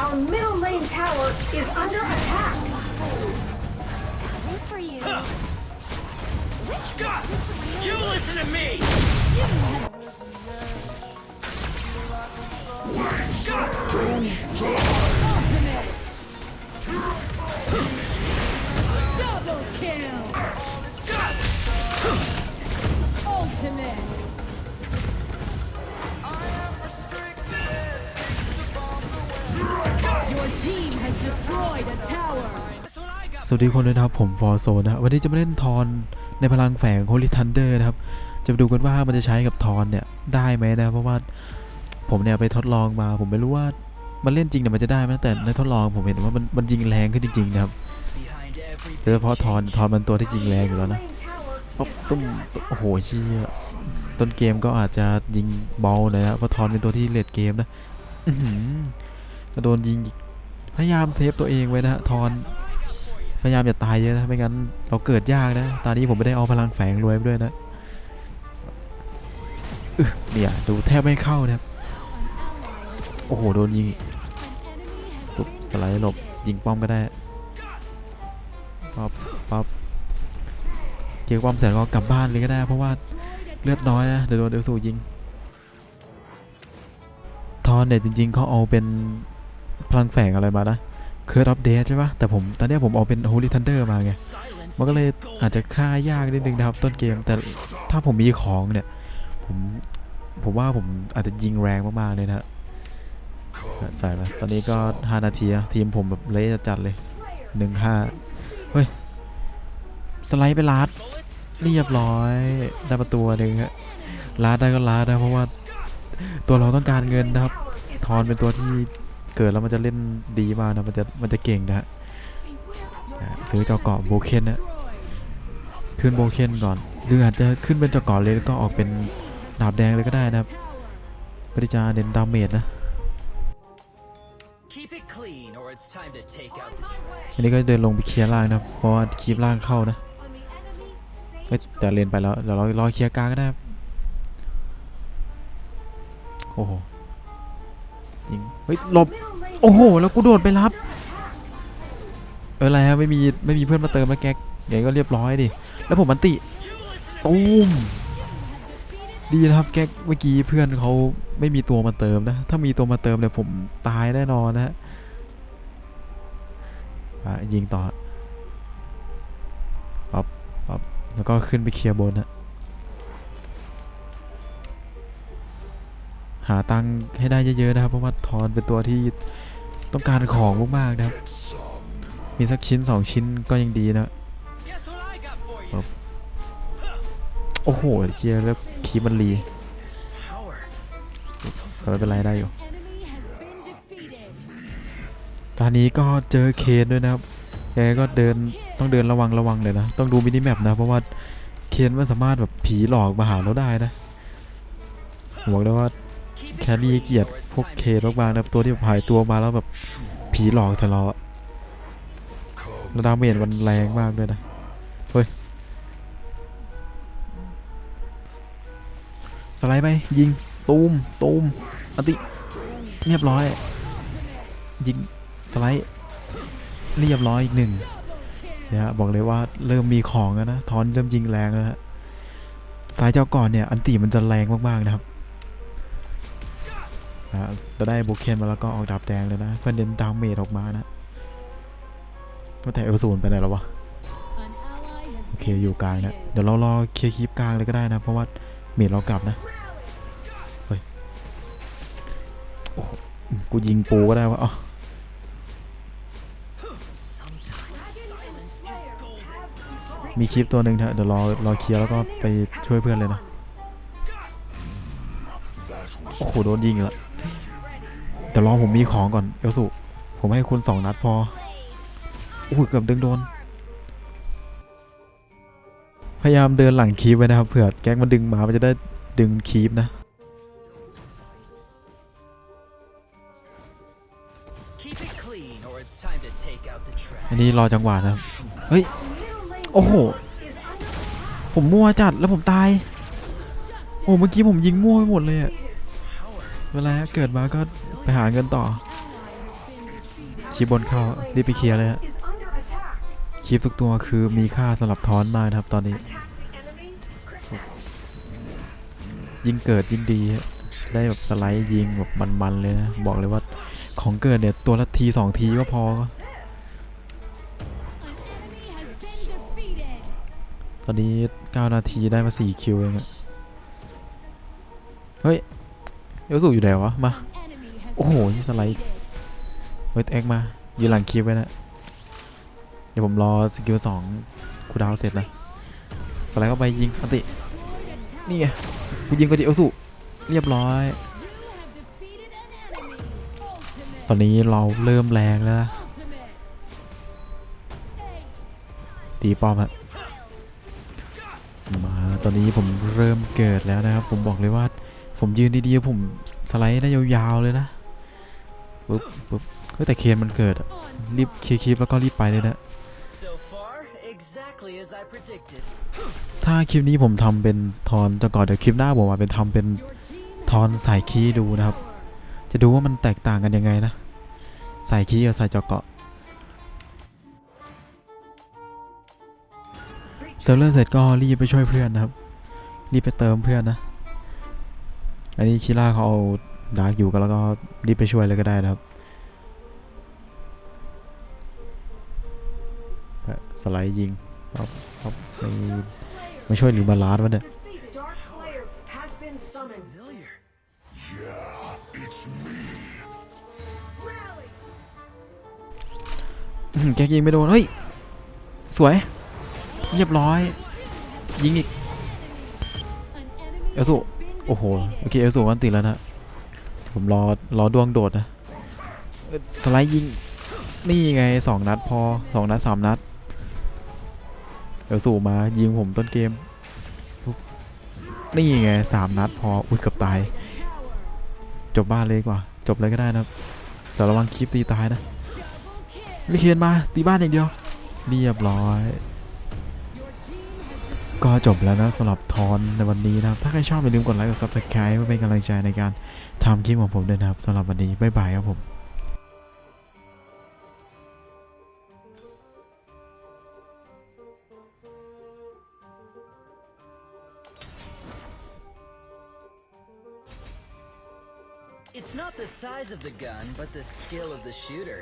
Our middle lane tower is under attack. Wait for you. God! You listen to me! Double สวัสดีคนด้วยนะครับ ผมฟอร์โซนะครับวันนี้จะมาเล่นทอนในพลังแฝงโฮลิทันเดอร์นะครับ จะมาดูกันว่ามันจะใช้กับทอนเนี่ยได้ไหมนะเพราะว่าผมเนี่ยไปทดลองมา ผมไม่รู้ว่ามันเล่นจริงเนี่ยมันจะได้ไหมแต่ในทดลองผมเห็นว่ามันมันยิงแรงขึ้นจริงๆนะครับโดยเฉพาะทอนทอนมันตัวที่ยิงแรงอยู่แล้วนะตุ้มโอ้โหเชี่ยต้นเกมก็อาจจะยิงเบาหน่อยนะเพราะทอนเป็นตัวที่เลดเกมนะแล้วโดนยิง พยายามเซฟตัวเองไว้นะฮะทอนพยายามอย่าตายเยอะนะไม่งั้นเราเกิดยากนะ ตอนนี้ผมไม่ได้เอาพลังแฝงรวยไปด้วยนะเนี่ยดูแทบไม่เข้านะครับโอ้โหโดนยิงอีกปุ๊บสไลด์หลบยิงป้อมก็ได้ปั๊บปั๊บเกียร์ป้อมเสร็จก็กลับบ้านเลยก็ได้ เพราะว่าเลือดน้อยนะเดี๋ยวโดนเอลสูยิงทอนเนี่ยจริงๆเขาเอาเป็น พลังแฝงอะไรมานะเคิร์ดอัปเดตใช่ปะแต่ผมตอนนี้ผมเอาเป็น Holy Thunder มาไง มันก็เลยอาจจะฆ่ายากนิดนึงนะครับต้นเกม แต่ถ้าผมมีของเนี่ย ผมผมว่าผมอาจจะยิงแรงมากๆเลยนะฮะใส่ไปตอนนี้ก็ 5 นาทีทีมผมแบบเละจัดเลยหนึ่งห้าเฮ้ย สไลด์ไปลาดเรียบร้อยได้ประตูหนึ่งฮะลาดได้ก็ลาดนะเพราะว่าตัวเราต้องการเงินนะครับ ทอนเป็นตัวที่ เกิดแล้วมันจะเล่นดีมากนะมันจะมันจะเก่งนะฮะอ่าซื้อเจ้าเกาะโบเคนนะขึ้นโบเคนก่อนหรืออาจจะขึ้นเป็นเจ้าเกาะเลยแล้วก็ออกเป็นดาบแดงเลยก็ได้นะครับปริจาเน้นดาเมจนะ Keep it clean or it's time to take out the trash. อันนี้ก็เดินลงไปเคลียร์ล่างนะครับเพราะว่าคีบล่างเข้านะ on the enemy เอ้ย sage แต่เลนไปแล้วเดี๋ยวเรารอเคลียร์กลางก็ได้ครับโอ้โห ยิงเฮ้ยหลบโอ้โห แล้วกูโดดไปรับเอออะไรฮะไม่มีไม่มีเพื่อนมาเติมมาแก๊กเดี๋ยวก็เรียบร้อยดิแล้วผมมันติตูมดีนะครับแก๊กเมื่อกี้เพื่อนเขาไม่มีตัวมาเติมนะ ถ้ามีตัวมาเติมเนี่ยผมตายแน่นอนนะฮะอะยิงต่อปั๊บปั๊บแล้วก็ขึ้นไปเคลียร์บนนะ หาตังค์ให้ได้เยอะๆนะครับ เพราะว่าทอนเป็นตัวที่ต้องการของมากๆนะครับ มีสักชิ้นสองชิ้นก็ยังดีนะโอ้โหเจียแล้วคีมันรีไม่เป็นไรได้อยู่ตอนนี้ก็เจอเคนด้วยนะครับแกก็เดินต้องเดินระวังระวังเลยนะ ต้องดูมินิแมปนะ เพราะว่าเคนมันสามารถแบบผีหลอกมาหาเราได้นะบอกเลยว่า แค it รี่เกียด or it's พวกเค to นมากๆนะตัวที่แบบหายตัวมาแล้วแบบผีหลอกใส่เราะแล้วดาเมจมันแรงมากด้วยนะ เฮ้ย สไลด์ไป ยิง ตูม ตูมอันติ เรียบร้อย ยิง สไลด์ เรียบร้อยอีกหนึ่งเนี่ยฮะบอกเลยว่าเริ่มมีของแล้วนะ ทอนเริ่มยิงแรงแล้วฮะสายเจ้าก่อนเนี่ย อันติมันจะแรงมาก ๆ นะครับ นะจะได้โบเคนมาแล้วก็ออกดาบแดงเลยนะเพื่อเน้นดาเมจออกมานะว่าแต่เอลซูนไปไหนแล้ววะโอเคอยู่กลางนี่ย defeated. เดี๋ยวเรารอเคลียร์คลิปกลางเลยก็ได้นะ เพราะว่าเมจเรากลับนะเฮ้ยโอ้กูยิงปูก็ได้วะอ๋อมีคลิปตัวหนึ่งนะเดี๋ยวรอรอเคลียร์แล้วก็ไปช่วยเพื่อนเลยนะ โอ้โห โดนยิงอี แล้วแต่รอผมมีของก่อนเอลสุผมให้คุณสองนัดพอโอ้โหเกือบดึงโดน พยายามเดินหลังคีปไว้นะครับเผื่อแก๊กมันดึงมา มันจะได้ดึงคีปนะ อันนี้รอจังหวะนะเฮ้ย โอ้โห ผมมั่วจัดแล้วผมตาย โอ้เมื่อกี้ผมยิงมั่วไปหมดเลยอะเวลาเกิดมาก็ ไปหาเงินต่อคีบบนเข้ารีบไปเคลียร์เลยฮะคีบทุกตัวคือมีค่าสำหรับทอนมากนะครับตอนนี้ ยิ่งเกิดยิ่งดีฮะได้แบบสไลด์ยิงแบบมันๆเลยนะ บอกเลยว่าของเกิดเนี่ย ตัวละทีสองทีก็พอ ตอนนี้ 9 นาทีได้มา 4 คิวเองอะเฮ้ยเอลสูอยู่ไหนวะ มา อ้โหนี่สไลด์ defeated. เฮ้ยแอ็กมา ยืนหลังคลิปไว้นะ เดี๋ยวผมรอสกิลสองคูดาวเสร็จนะ สไลด์เข้าไปยิงอันติ นี่ไงกูยิงก็ดีเอลสูเรียบร้อย ตอนนี้เราเริ่มแรงแล้วนะ ตีป้อมฮะมา ตอนนี้ผมเริ่มเกิดแล้วนะครับ ผมบอกเลยว่า ผมยืนดีๆ ผมสไลด์ได้ยาวๆเลยนะ ปุ๊บปุ๊บเฮ้ยแต่เคนมันเกิดอะรีบเคลียร์คลิปแล้วก็รีบไปเลยนะ So far, exactly as I predicted. ถ้าคลิปนี้ผมทำเป็นทอนจะก่อนเดี๋ยวคลิปหน้าผมมาเป็นทำเป็น Your team ทอนสายคีย์ดูนะครับ จะดูว่ามันแตกต่างกันยังไงนะสายคีย์กับสายเจาะเกาะเติมเลือดเสร็จก็รีบไปช่วยเพื่อนนะครับ รีบไปเติมเพื่อนนะ อันนี้คิล่าเขาเอา ดาร์กอยู่กันแล้วก็รีบไปช่วยเลยก็ได้นะครับสไลด์ยิงปั๊บปั๊บไมาช่วยหรือบาลานซ์วะเนี่ย แกยิงไม่โดน เฮ้ย สวย เรียบร้อย ยิงอีก An enemy Eo Su. has been โอ้โห โอเค เอลสูมันติดแล้วนะ ผมรอรอดวงโดดนะสไลด์ยิง นี่ไงสองนัดพอสองนัดสามนัดเอลสูมายิงผมต้นเกม นี่ไงสามนัดพอ อุ้ยเกือบตาย จบบ้านเลยกว่า จบเลยก็ได้นะครับแต่ระวังคลิปตีตายนะไม่เคียนมาตีบ้านอย่างเดียว เรียบร้อย ก็จบแล้วนะสำหรับทอนในวันนี้นะครับ ถ้าใครชอบอย่าลืมกดไลค์กด subscribe เพื่อเป็นกำลังใจในการทำคลิปของผมด้วยนะครับสำหรับวันนี้บ๊ายบายครับผม It's not the size of the gun, but the skill of the shooter.